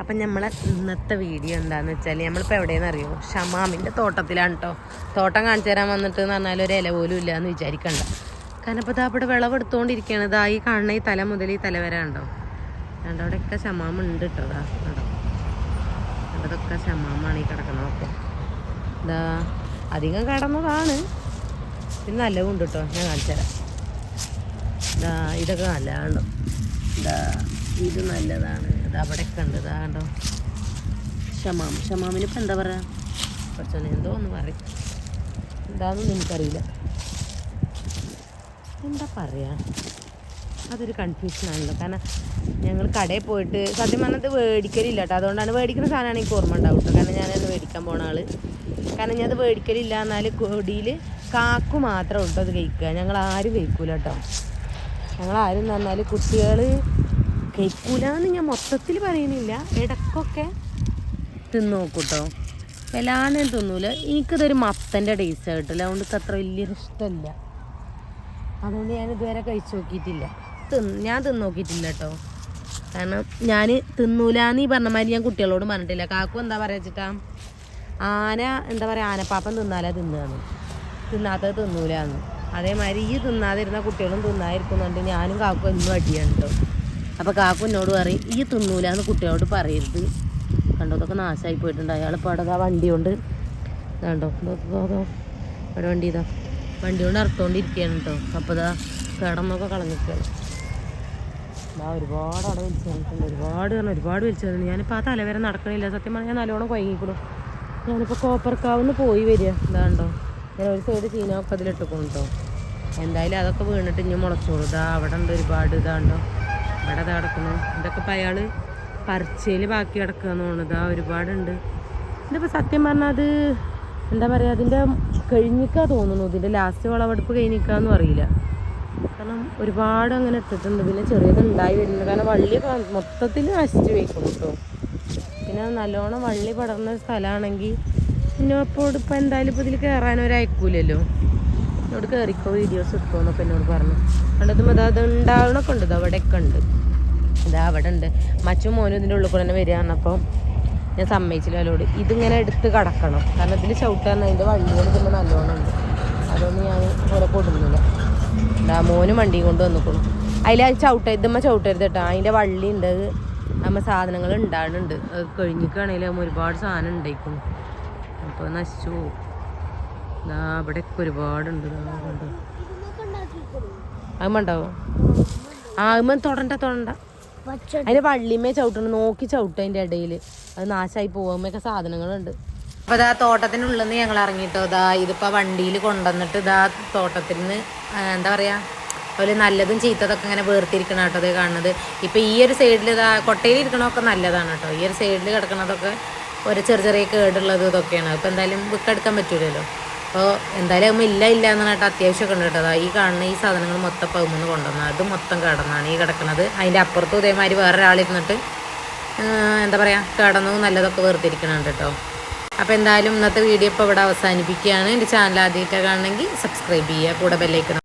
അപ്പം നമ്മളെ ഇന്നത്തെ വീഡിയോ എന്താണെന്ന് വെച്ചാൽ നമ്മളിപ്പോൾ എവിടെയെന്ന് അറിയുമോ ഷമാമിന്റെ തോട്ടത്തിലാണ് കേട്ടോ തോട്ടം കാണിച്ചു തരാൻ വന്നിട്ട് എന്ന് പറഞ്ഞാൽ ഒരു ഇല പോലും ഇല്ല എന്ന് വിചാരിക്കണ്ട. കാരണം ഇപ്പോൾ ഇതാ വിളവെടുത്തുകൊണ്ടിരിക്കുകയാണ് ഇതാ ഈ കാണുന്ന ഈ തല മുതൽ ഈ തല വരെ ഉണ്ടോ കണ്ടോ? അവിടെയൊക്കെ ഷമാമ് ഉണ്ട് കേട്ടോ ഇതാ കണ്ടോ? അതൊക്കെ ഷമാമാണ് ഈ കിടക്കണതൊക്കെ ഇതാ അധികം കടന്നതാണ്. ഇത് നല്ലതുണ്ട് കേട്ടോ ഞാൻ കാണിച്ചു തരാം. ഇതാ ഇതൊക്കെ നല്ലതാണ്ടോ ഇതാ ഇത് നല്ലതാണ്. ഇത് അവിടെ ഉണ്ട് ഇതാ കണ്ടോ? ഷമാം. ഷമാമിന് ഇപ്പം എന്താ പറയുക കുറച്ച് എന്തോ ഒന്ന് പറയും. എന്താണെന്നൊന്നും എനിക്കറിയില്ല. എന്താ പറയുക അതൊരു കൺഫ്യൂഷനാണല്ലോ കാരണം ഞങ്ങൾ കടയിൽ പോയിട്ട് സത്യം പറഞ്ഞത് മേടിക്കലില്ല കേട്ടോ അതുകൊണ്ടാണ് മേടിക്കുന്ന സാധനമാണ് എനിക്ക് ഓർമ്മ ഉണ്ടാവും കാരണം ഞാനത് മേടിക്കാൻ പോണ ആൾ. കാരണം ഞാൻ അത് മേടിക്കലില്ല എന്നാൽ കൊടിയിൽ കാക്കു മാത്രം ഉണ്ടോ അത് കഴിക്കുക. ഞങ്ങൾ ആരും കഴിക്കൂല കേട്ടോ. ഞങ്ങൾ ആരും തന്നാൽ കുട്ടികൾ കഴിക്കൂല എന്ന് ഞാൻ മൊത്തത്തിൽ പറയുന്നില്ല. ഇടക്കൊക്കെ തിന്നു നോക്കൂട്ടോ വല്ലാണ്ട് ഞാൻ തിന്നൂല. എനിക്കിതൊരു മത്തന്റെ ടേസ്റ്റ് ആയിട്ടില്ല അതുകൊണ്ട് അത്ര വലിയൊരു ഇഷ്ടമില്ല അതുകൊണ്ട് ഞാൻ ഇതുവരെ കഴിച്ചു നോക്കിയിട്ടില്ല. തിന്ന് ഞാൻ തിന്ന് നോക്കിയിട്ടില്ല കേട്ടോ. കാരണം ഞാൻ തിന്നൂലാന്ന് ഈ പറഞ്ഞ മാതിരി ഞാൻ കുട്ടികളോട് പറഞ്ഞിട്ടില്ല. കാക്കു എന്താ പറയുക വെച്ചിട്ടാ ആന എന്താ പറയുക ആനപ്പാപ്പൻ തിന്നാലേ തിന്നുകയെന്ന് തിന്നാത്തത് തിന്നൂലാന്ന്. അതേമാതിരി ഈ തിന്നാതിരുന്ന കുട്ടികളും തിന്നാതിരിക്കുന്നുണ്ട്. ഞാനും കാക്കും എന്നും അടിയാണ് കേട്ടോ. അപ്പോൾ കാക്കു എന്നോട് പറയും ഈ തിന്നൂലാന്ന് കുട്ടികളോട് പറയരുത്. കണ്ടോ ഇതൊക്കെ നാശമായി പോയിട്ടുണ്ട്. അയാൾ ഇപ്പോൾ അവിടെ ആ വണ്ടി കൊണ്ട് കണ്ടോ അവിടെ വണ്ടി ഇതാ. വണ്ടി കൊണ്ട് അറുത്തോണ്ടിരിക്കുകയാണ് കേട്ടോ. അപ്പോൾ ഇതാ കിടന്നൊക്കെ കളഞ്ഞിരിക്കുകയാണ്. ഇതാ ഒരുപാട് അവിടെ വലിച്ചു തന്നിട്ടുണ്ട് ഒരുപാട് കാരണം ഒരുപാട് വലിച്ചു തന്നു ഞാനിപ്പോൾ ആ തലവരെ നടക്കണില്ല. സത്യം പറഞ്ഞാൽ ഞാൻ നല്ലോണം കുഴങ്ങിക്കൂടും ഞാനിപ്പോൾ കോപ്പർക്കാവുന്ന് പോയി വരിക. ഇതാണ്ടോ ഞാൻ ഒരു സൈഡ് ചീനൊക്കെ അതിലിട്ടിക്കണം കേട്ടോ. എന്തായാലും അതൊക്കെ വീണിട്ട് ഇനി മുളച്ചോളൂ. ഇതാ അവിടെ ഉണ്ട് ഒരുപാട് ഇതാണ്ടോ ഇവിടെ കിടക്കുന്നു. ഇതൊക്കെ ഇപ്പം അയാൾ പറിച്ചയിൽ ബാക്കി കിടക്കുകയെന്ന് തോന്നുന്നത് ആ ഒരുപാടുണ്ട്. ഇതിപ്പോൾ സത്യം പറഞ്ഞാൽ അത് എന്താ പറയുക അതിന്റെ കഴിഞ്ഞിക്കാ തോന്നുന്നു. ഇതിന്റെ ലാസ്റ്റ് വിളവെടുപ്പ് കഴിഞ്ഞിക്കാന്ന് അറിയില്ല. കാരണം ഒരുപാട് അങ്ങനെ ഇട്ടിട്ടുണ്ട്. പിന്നെ ചെറിയതുണ്ടായി വരുന്നുണ്ട് കാരണം വള്ളി മൊത്തത്തിൽ നശിച്ച് വയ്ക്കും കേട്ടോ. പിന്നെ നല്ലോണം വള്ളി പടർന്ന സ്ഥലമാണെങ്കിൽ പിന്നെ അപ്പോൾ ഇപ്പം എന്തായാലും ഇപ്പോൾ ഇതിൽ കയറാൻ എന്നോട് കയറിക്കോ വീഡിയോസ് എടുക്കുമെന്നൊക്കെ എന്നോട് പറഞ്ഞു. കണ്ടതും അത് അത് ഉണ്ടാവണമൊക്കെ ഉണ്ട് അവിടെയൊക്കെ ഉണ്ട്. ഇതാ അവിടെ ഉണ്ട്. മച്ചും മോനും ഇതിന്റെ ഉള്ളിൽ കൂടെ തന്നെ വരിക പറഞ്ഞപ്പോൾ ഞാൻ സമ്മതിച്ചില്ല അവരോട്. ഇതിങ്ങനെ എടുത്ത് കടക്കണം. കാരണം ഇതിൽ ചവിട്ടാൻ അതിന്റെ വള്ളികൾ ഇതിന്റെ നല്ലോണം ഉണ്ട്. അതൊന്നും ഞാൻ ഇവിടെ കൊടുക്കുന്നില്ല. എന്താ മോനും വണ്ടിയും കൊണ്ട് വന്നിക്കണം. അതിൽ അത് ചവിട്ട ഇതുമ്മ ചവിട്ടരുത് കേട്ടോ. അതിന്റെ വള്ളി ഉണ്ട് നമ്മ സാധനങ്ങൾ ഉണ്ടാകുന്നുണ്ട് അത് കഴിഞ്ഞിക്കാണെങ്കിലും ഒരുപാട് സാധനം ഉണ്ടായിക്കും അപ്പോൾ നശിച്ചു പോകും ഇതാ ഇവിടെയൊക്കെ ഒരുപാടുണ്ട്. ഇതാ ഉണ്ടാവും? ആ അതുമ്മ തൊടണ്ട തൊടണ്ട. അതിന്റെ വള്ളിമേ ചവിട്ടണം. നോക്കി ചവിട്ടും അതിന്റെ ഇടയിൽ അത് നാശമായി പോകുമ്പോഴൊക്കെ സാധനങ്ങളുണ്ട്. അപ്പൊ ഇതാ തോട്ടത്തിനുള്ളിൽ നിന്ന് ഞങ്ങൾ ഇറങ്ങിയിട്ടോ ഇതാ ഇതിപ്പോ വണ്ടിയിൽ കൊണ്ടുവന്നിട്ട് ഇതാ തോട്ടത്തിൽ നിന്ന് എന്താ പറയാ അതുപോലെ നല്ലതും ചീത്തതൊക്കെ ഇങ്ങനെ വേർതിരിക്കണം കേട്ടോ അത് കാണുന്നത്. ഇപ്പൊ ഈ ഒരു സൈഡിൽ ഇതാ കൊട്ടയിൽ ഇരിക്കണമൊക്കെ നല്ലതാണ് കേട്ടോ. ഈ ഒരു സൈഡിൽ കിടക്കണതൊക്കെ ഒരു ചെറിയ ചെറിയ കേടുള്ളത് ഇതൊക്കെയാണ്. അപ്പൊ എന്തായാലും വിക്കെടുക്കാൻ പറ്റൂലല്ലോ. അപ്പോൾ എന്തായാലും അമ്മ ഇല്ല ഇല്ല എന്ന് പറഞ്ഞിട്ട് അത്യാവശ്യമൊക്കെ ഉണ്ട് കേട്ടോ. ഈ കാണുന്ന ഈ സാധനങ്ങൾ മൊത്തം പകുമെന്ന് കൊണ്ടുവന്നത് അത് മൊത്തം കിടന്നാണ് ഈ കിടക്കുന്നത് അതിന്റെ അപ്പുറത്തും ഇതേമാതിരി വേറെ ഒരാളിരുന്നിട്ട് എന്താ പറയുക കിടന്നു നല്ലതൊക്കെ വേർതിരിക്കണുണ്ട് കേട്ടോ. അപ്പോൾ എന്തായാലും ഇന്നത്തെ വീഡിയോ ഇപ്പോൾ ഇവിടെ അവസാനിപ്പിക്കുകയാണ്. എന്റെ ചാനൽ ആദ്യമൊക്കെ കാണണമെങ്കിൽ സബ്സ്ക്രൈബ് ചെയ്യുക. കൂടെ ബെല്ലൈക്കണം